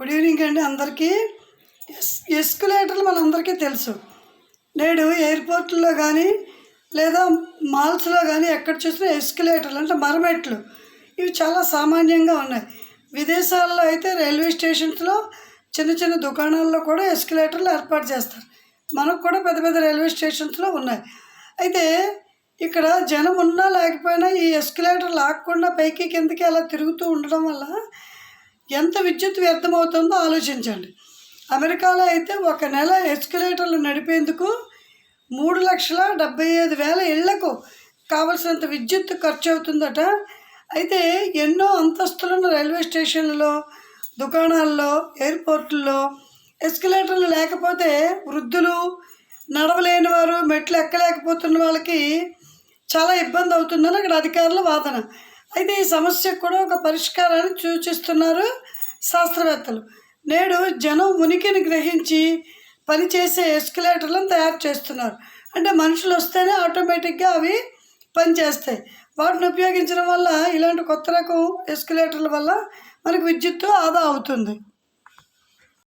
Good evening అండి అందరికీ. Yes ఎస్కులేటర్లు మనందరికీ తెలుసు. నేడు ఎయిర్పోర్ట్లో కానీ లేదా మాల్స్లో కానీ ఎక్కడ చూసినా ఎస్కులేటర్లు అంటే మరమెట్లు. ఇవి చాలా సామాన్యంగా ఉన్నాయి. విదేశాల్లో అయితే రైల్వే స్టేషన్స్లో చిన్న చిన్న దుకాణాల్లో కూడా ఎస్కులేటర్లు ఏర్పాటు చేస్తారు. మనకు కూడా పెద్ద పెద్ద రైల్వే స్టేషన్స్లో ఉన్నాయి. అయితే ఇక్కడ జనం ఉన్నా లేకపోయినా ఈ ఎస్కులేటర్ లాక్కుండా పైకి కిందకి అలా తిరుగుతూ ఉండడం వల్ల ఎంత విద్యుత్ వ్యర్థమవుతుందో ఆలోచించండి. అమెరికాలో అయితే ఒక నెల ఎస్కలేటర్లు నడిపేందుకు మూడు లక్షల డెబ్బై ఐదు వేల ఇళ్ళకు కావలసినంత విద్యుత్ ఖర్చు అవుతుందట అయితే ఎన్నో అంతస్తులున్న రైల్వే స్టేషన్లలో దుకాణాల్లో ఎయిర్పోర్టుల్లో ఎస్కలేటర్లు లేకపోతే వృద్ధులు నడవలేని వారు మెట్లు ఎక్కలేకపోతున్న వాళ్ళకి చాలా ఇబ్బంది అవుతుందని అక్కడ అధికారుల వాదన. అయితే ఈ సమస్యకు కూడా ఒక పరిష్కారాన్ని సూచిస్తున్నారు శాస్త్రవేత్తలు. నేడు జనం ఉనికిని గ్రహించి పనిచేసే ఎస్కలేటర్లను తయారు చేస్తున్నారు. అంటే మనుషులు వస్తేనే ఆటోమేటిక్గా అవి పనిచేస్తాయి. వాటిని ఉపయోగించడం వల్ల ఇలాంటి కొత్త రకం ఎస్కలేటర్ల వల్ల మనకు విద్యుత్తు ఆదా అవుతుంది.